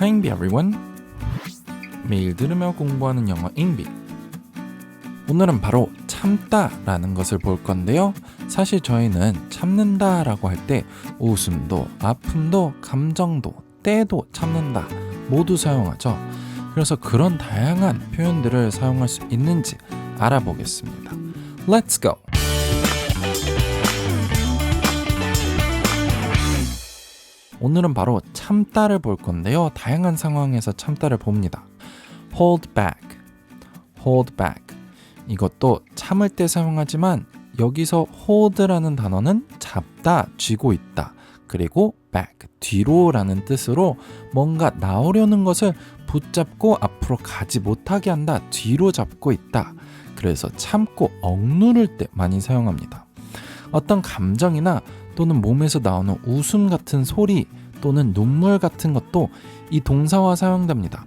Hi everyone. 매일 들으며 공부하는 영어 잉비. 오늘은 바로 참다라는 것을 볼 건데요. 사실 저희는 참는다라고 할 때 웃음도, 아픔도, 감정도, 때도 참는다 모두 사용하죠. 그래서 그런 다양한 표현들을 사용할 수 있는지 알아보겠습니다. Let's go. 오늘은 바로 참다를 볼 건데요. 다양한 상황에서 참다를 봅니다. hold back, hold back. 이것도 참을 때 사용하지만 여기서 hold라는 단어는 잡다, 쥐고 있다. 그리고 back, 뒤로라는 뜻으로 뭔가 나오려는 것을 붙잡고 앞으로 가지 못하게 한다, 뒤로 잡고 있다. 그래서 참고 억누를 때 많이 사용합니다. 어떤 감정이나 또는 몸에서 나오는 웃음 같은 소리 또는 눈물 같은 것도 이 동사와 사용됩니다.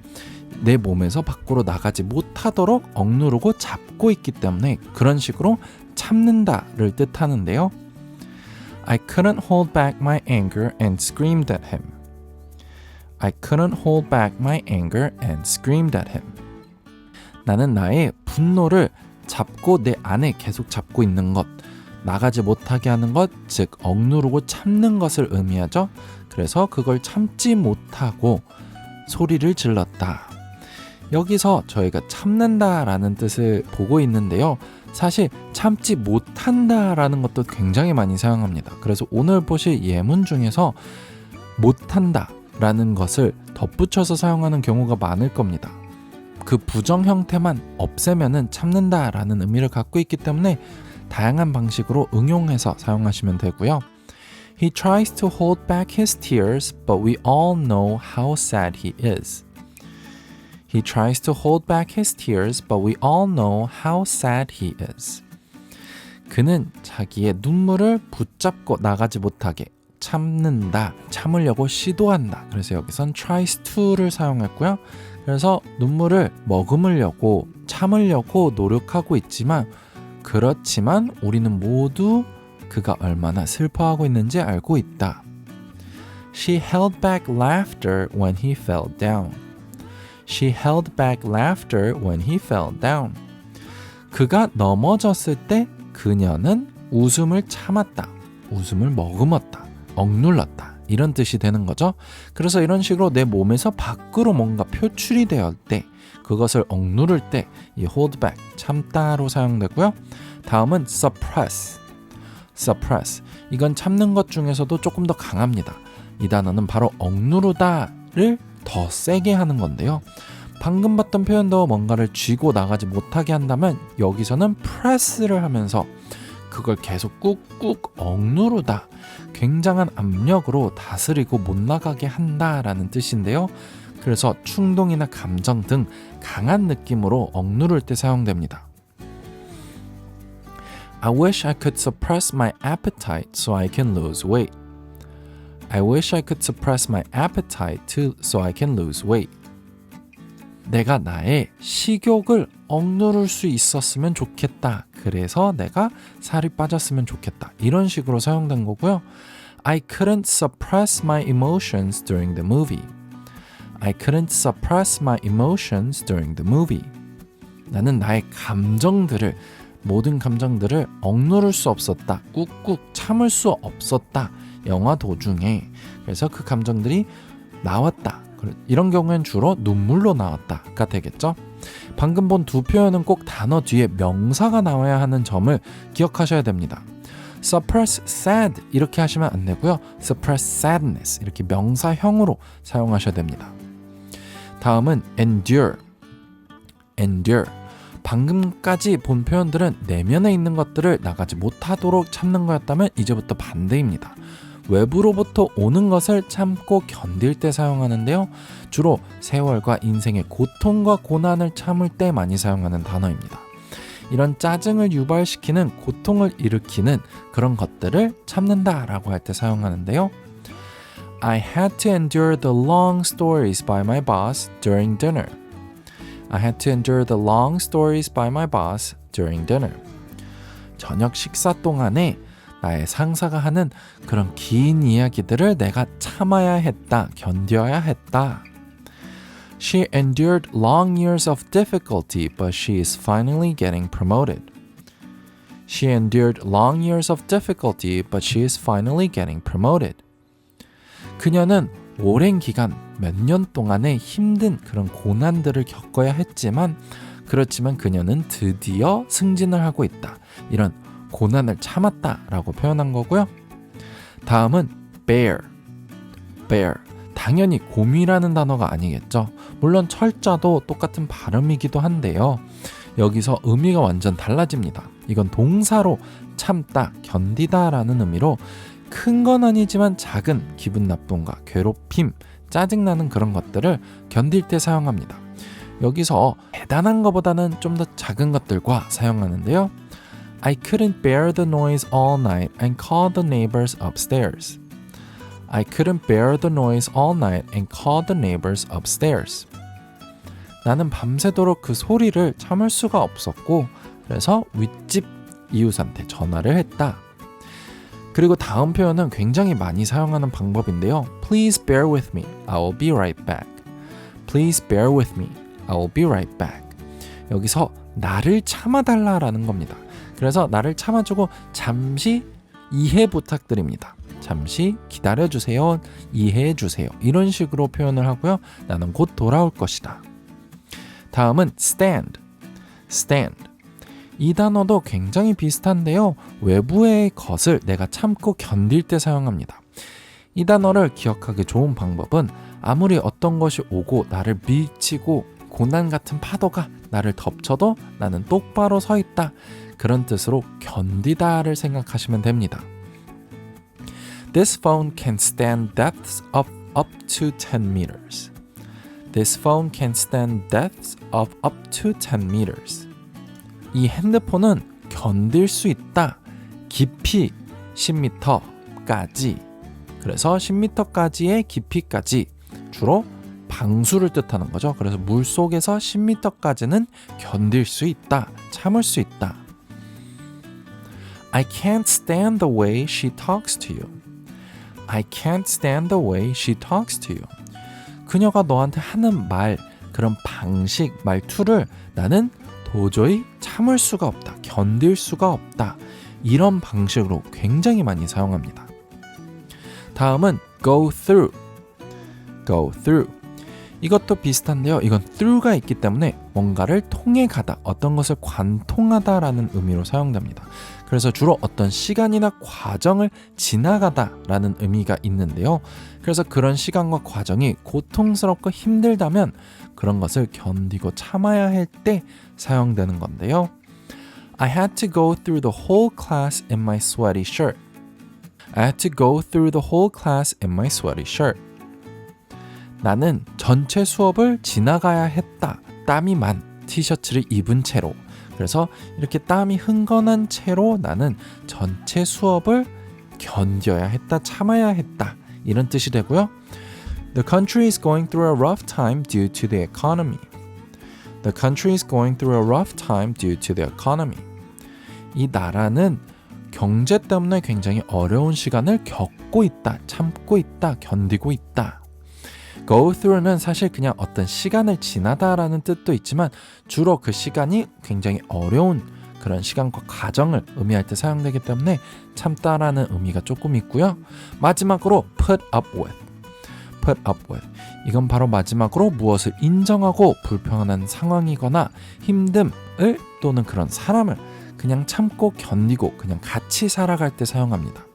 내 몸에서 밖으로 나가지 못하도록 억누르고 잡고 있기 때문에 그런 식으로 참는다를 뜻하는데요. I couldn't hold back my anger and screamed at him. I couldn't hold back my anger and screamed at him. 나는 나의 분노를 잡고 내 안에 계속 잡고 있는 것, 나가지 못하게 하는 것, 즉 억누르고 참는 것을 의미하죠. 그래서 그걸 참지 못하고 소리를 질렀다. 여기서 저희가 참는다라는 뜻을 보고 있는데요. 사실 참지 못한다라는 것도 굉장히 많이 사용합니다. 그래서 오늘 보실 예문 중에서 못한다라는 것을 덧붙여서 사용하는 경우가 많을 겁니다. 그 부정 형태만 없애면은 참는다라는 의미를 갖고 있기 때문에 다양한 방식으로 응용해서 사용하시면 되고요. He tries to hold back his tears, but we all know how sad he is. He tries to hold back his tears, but we all know how sad he is. 그는 자기의 눈물을 붙잡고 나가지 못하게 참는다, 참으려고 시도한다. 그래서 여기선 tries to를 사용했고요. 그래서 눈물을 머금으려고 참으려고 노력하고 있지만 그렇지만 우리는 모두 그가 얼마나 슬퍼하고 있는지 알고 있다. She held back laughter when he fell down. She held back laughter when he fell down. 그가 넘어졌을 때 그녀는 웃음을 참았다. 웃음을 머금었다. 억눌렀다. 이런 뜻이 되는 거죠. 그래서 이런 식으로 내 몸에서 밖으로 뭔가 표출이 되었을 때 그것을 억누를 때 이 hold back 참다로 사용되고요. 다음은 suppress. suppress. 이건 참는 것 중에서도 조금 더 강합니다. 이 단어는 바로 억누르다를 더 세게 하는 건데요. 방금 봤던 표현도 뭔가를 쥐고 나가지 못하게 한다면 여기서는 press를 하면서 그걸 계속 꾹꾹 억누르다. 굉장한 압력으로 다스리고 못 나가게 한다라는 뜻인데요. 그래서 충동이나 감정 등 강한 느낌으로 억누를 때 사용됩니다. I wish I could suppress my appetite so I can lose weight. I wish I could suppress my appetite so I can lose weight. 내가 나의 식욕을 억누를 수 있었으면 좋겠다. 그래서 내가 살이 빠졌으면 좋겠다. 이런 식으로 사용된 거고요. I couldn't suppress my emotions during the movie. I couldn't suppress my emotions during the movie. 나는 나의 감정들을 모든 감정들을 억누를 수 없었다. 꾹꾹 참을 수 없었다. 영화 도중에. 그래서 그 감정들이 나왔다. 이런 경우엔 주로 눈물로 나왔다가 되겠죠. 방금 본 두 표현은 꼭 단어 뒤에 명사가 나와야 하는 점을 기억하셔야 됩니다. suppress sad 이렇게 하시면 안 되고요. suppress sadness 이렇게 명사형으로 사용하셔야 됩니다. 다음은 endure. endure. 방금까지 본 표현들은 내면에 있는 것들을 나가지 못하도록 참는 거였다면 이제부터 반대입니다. 외부로부터 오는 것을 참고 견딜 때 사용하는데요. 주로 세월과 인생의 고통과 고난을 참을 때 많이 사용하는 단어입니다. 이런 짜증을 유발시키는 고통을 일으키는 그런 것들을 참는다라고 할 때 사용하는데요. I had to endure the long stories by my boss during dinner. I had to endure the long stories by my boss during dinner. 저녁 식사 동안에 나의 상사가 하는 그런 긴 이야기들을 내가 참아야 했다, 견뎌야 했다. She endured long years of difficulty, but she is finally getting promoted. She endured long years of difficulty, but she is finally getting promoted. 그녀는 오랜 기간, 몇 년 동안의 힘든 그런 고난들을 겪어야 했지만, 그렇지만 그녀는 드디어 승진을 하고 있다. 이런 고난을 참았다라고 표현한 거고요. 다음은 bear. bear. 당연히 곰이라는 단어가 아니겠죠. 물론 철자도 똑같은 발음이기도 한데요. 여기서 의미가 완전 달라집니다. 이건 동사로 참다, 견디다라는 의미로 큰 건 아니지만 작은 기분 나쁨과 괴롭힘, 짜증나는 그런 것들을 견딜 때 사용합니다. 여기서 대단한 것보다는 좀 더 작은 것들과 사용하는데요. I couldn't bear the noise all night and called the neighbors upstairs. I couldn't bear the noise all night and called the neighbors upstairs. 나는 밤새도록 그 소리를 참을 수가 없었고 그래서 윗집 이웃한테 전화를 했다. 그리고 다음 표현은 굉장히 많이 사용하는 방법인데요. Please bear with me. I will be right back. Please bear with me. I will be right back. 여기서 나를 참아달라라는 겁니다. 그래서 나를 참아주고 잠시 이해 부탁드립니다. 잠시 기다려주세요. 이해해주세요. 이런 식으로 표현을 하고요. 나는 곧 돌아올 것이다. 다음은 stand. stand. 이 단어도 굉장히 비슷한데요. 외부의 것을 내가 참고 견딜 때 사용합니다. 이 단어를 기억하기 좋은 방법은 아무리 어떤 것이 오고 나를 밀치고 고난 같은 파도가 나를 덮쳐도 나는 똑바로 서 있다. 그런 뜻으로 견디다를 생각하시면 됩니다. This phone can stand depths of up to 10 meters. This phone can stand depths of up to 10 meters. 이 핸드폰은 견딜 수 있다. 깊이 10m까지. 그래서 10m까지의 깊이까지 주로 방수를 뜻하는 거죠. 그래서 물 속에서 10m까지는 견딜 수 있다. 참을 수 있다. I can't stand the way she talks to you. I can't stand the way she talks to you. 그녀가 너한테 하는 말, 그런 방식, 말투를 나는 도저히 참을 수가 없다. 견딜 수가 없다. 이런 방식으로 굉장히 많이 사용합니다. 다음은 go through. go through. 이것도 비슷한데요. 이건 through가 있기 때문에 뭔가를 통해 가다, 어떤 것을 관통하다라는 의미로 사용됩니다. 그래서 주로 어떤 시간이나 과정을 지나가다라는 의미가 있는데요. 그래서 그런 시간과 과정이 고통스럽고 힘들다면 그런 것을 견디고 참아야 할 때 사용되는 건데요. I had to go through the whole class in my sweaty shirt. I had to go through the whole class in my sweaty shirt. 나는 전체 수업을 지나가야 했다. 땀이 만 티셔츠를 입은 채로. 그래서 이렇게 땀이 흥건한 채로 나는 전체 수업을 견뎌야 했다, 참아야 했다. 이런 뜻이 되고요. The country is going through a rough time due to the economy. The country is going through a rough time due to the economy. 이 나라는 경제 때문에 굉장히 어려운 시간을 겪고 있다, 참고 있다, 견디고 있다. Go through는 사실 그냥 어떤 시간을 지나다라는 뜻도 있지만 주로 그 시간이 굉장히 어려운 그런 시간과 과정을 의미할 때 사용되기 때문에 참다라는 의미가 조금 있고요. 마지막으로 put up with. put up with. 이건 바로 마지막으로 무엇을 인정하고 불평하는 상황이거나 힘듦을 또는 그런 사람을 그냥 참고 견디고 그냥 같이 살아갈 때 사용합니다.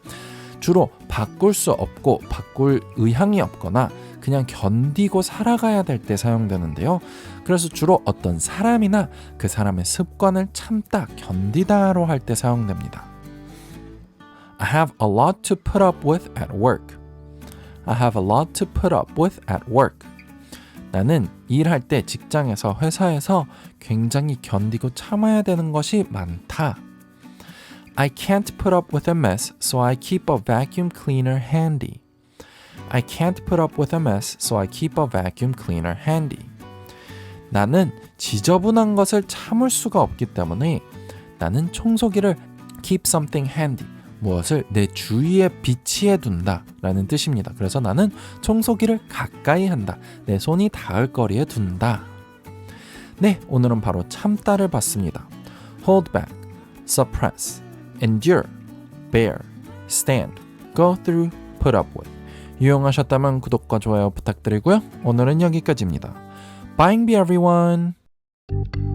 주로 바꿀 수 없고 바꿀 의향이 없거나 그냥 견디고 살아가야 될 때 사용되는데요. 그래서 주로 어떤 사람이나 그 사람의 습관을 참다, 견디다로 할 때 사용됩니다. I have a lot to put up with at work. I have a lot to put up with at work. 나는 일할 때 직장에서 회사에서 굉장히 견디고 참아야 되는 것이 많다. I can't put up with a mess, so I keep a vacuum cleaner handy. I can't put up with a mess, so I keep a vacuum cleaner handy. 나는 지저분한 것을 참을 수가 없기 때문에 나는 청소기를 keep something handy, 무엇을 내 주위에 비치해 둔다 라는 뜻입니다. 그래서 나는 청소기를 가까이 한다. 내 손이 닿을 거리에 둔다. 네, 오늘은 바로 참다를 봤습니다. hold back, suppress, endure, bear, stand, go through, put up with. 유용하셨다면 구독과 좋아요 부탁드리고요. 오늘은 여기까지입니다. Bye everyone.